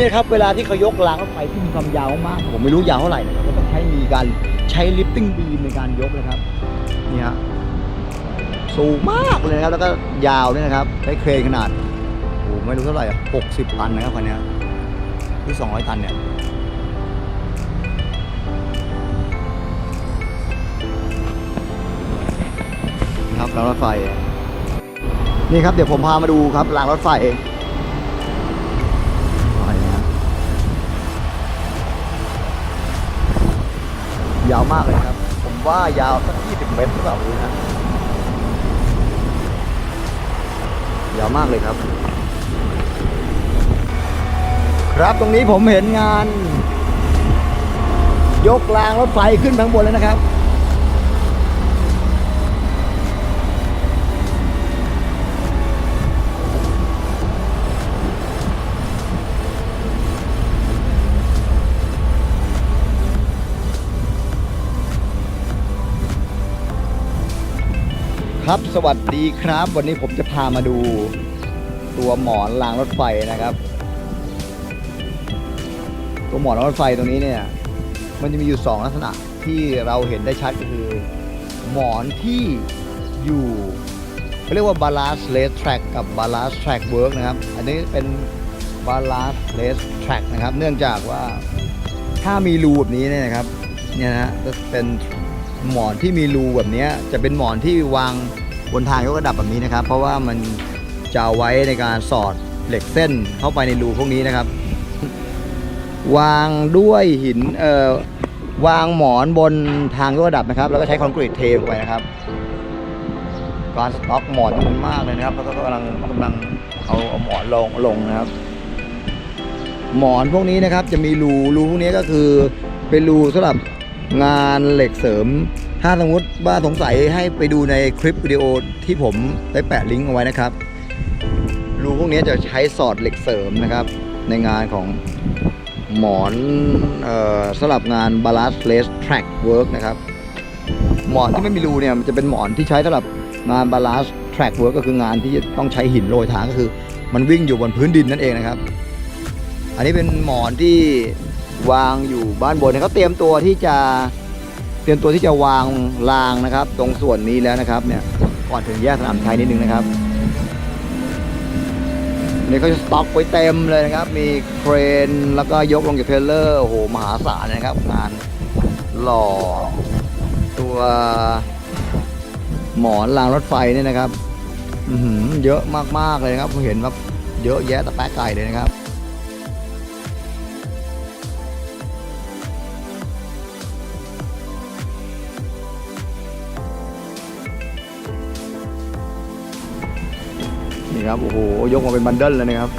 นี่ครับเวลาที่เขายกรางรถไฟที่มีความยาวมากผมไม่รู้ยาวเท่าไหร่นะครับก็ต้องใช้มีการใช้ลิฟติ้งบีมในการยกนะครับนี่ฮะสูงมากเลยนะครับแล้วก็ยาวด้วยนะครับใช้เครนขนาดโอ้ไม่รู้เท่าไหร่หกสิบตันนะครับคันนี้ที่สองร้อยตันเนี่ยนะครับรางรถไฟ นี่ครับเดี๋ยวผมพามาดูครับรางรถไฟ ยาวมากเลยครับ ผมว่ายาวสักยี่สิบเมตรหรือเปล่าดูนะยาวมากเลยครับ ครับตรงนี้ผมเห็นงาน ยกรางรถไฟขึ้นไปข้างบนแล้วนะครับ ครับสวัสดีครับ วันนี้ผมจะพามาดู ตัวหมอนรางรถไฟนะครับ ตัวหมอนรถไฟตรงนี้เนี่ย มันจะมีอยู่ 2 ลักษณะที่เราเห็นได้ชัดก็คือ หมอนที่อยู่เขาเรียกว่า balance race track กับ balance track work นะครับ อันนี้เป็น balance race track นะครับ เนื่องจากว่าถ้ามีรูแบบนี้เนี่ยนะครับเนี่ยนะจะเป็น หมอนที่มีรูแบบนี้จะเป็นหมอนที่วางบนทางยกระดับแบบนี้นะครับ เพราะว่ามันจะเอาไว้ในการสอดเหล็กเส้นเข้าไปในรูพวกนี้นะครับ วางด้วยหินเอ่อวางหมอนบนทางยกระดับนะครับ แล้วก็ใช้คอนกรีตเทลงไปนะครับการสต็อกหมอนมันมากเลยนะครับแล้วก็กำลังกำลังเอาเอาหมอนลงลงนะครับ หมอนพวกนี้นะครับจะมีรูรูพวกนี้ก็คือเป็นรูสำหรับ งานเหล็กเสริม ถ้าสมมติว่าสงสัยให้ไปดูในคลิปวิดีโอที่ผมได้แปะลิงก์เอาไว้นะครับรูพวกนี้จะใช้สอดเหล็กเสริมนะครับ ในงานของหมอนออสำหรับงาน ballast race track work นะครับ หมอนที่ไม่มีรูเนี่ยมันจะเป็นหมอนที่ใช้สำหรับงาน ballast track work ก็คืองานที่ต้องใช้หินโรยทางก็คือ มันวิ่งอยู่บนพื้นดินนั่นเองนะครับ อันนี้เป็นหมอนที่ วางอยู่บ้านบนเขาเตรียมตัวที่จะเตรียมตัวที่จะวางรางนะครับ ตรงส่วนนี้แล้วนะครับเนี่ยก่อนถึงแยกสนามชัยนิดนึงนะครับนนี้เขาจะสต็อกไว้เต็มเลยนะครับ มีเครนแล้วก็ยกลงจากเทรลเลอร์โอ้โหมหาศาลนะครับ งานหล่อ ตัวหมอนรางรถไฟเนี่ยนะครับอื้อหือเยอะมากๆเลยนะครับผมเห็นว่าเยอะแยะตะแปะไก่เลยนะครับ นี่ครับโอ้โหยกมาเป็นบันเดิลเลยนะครับ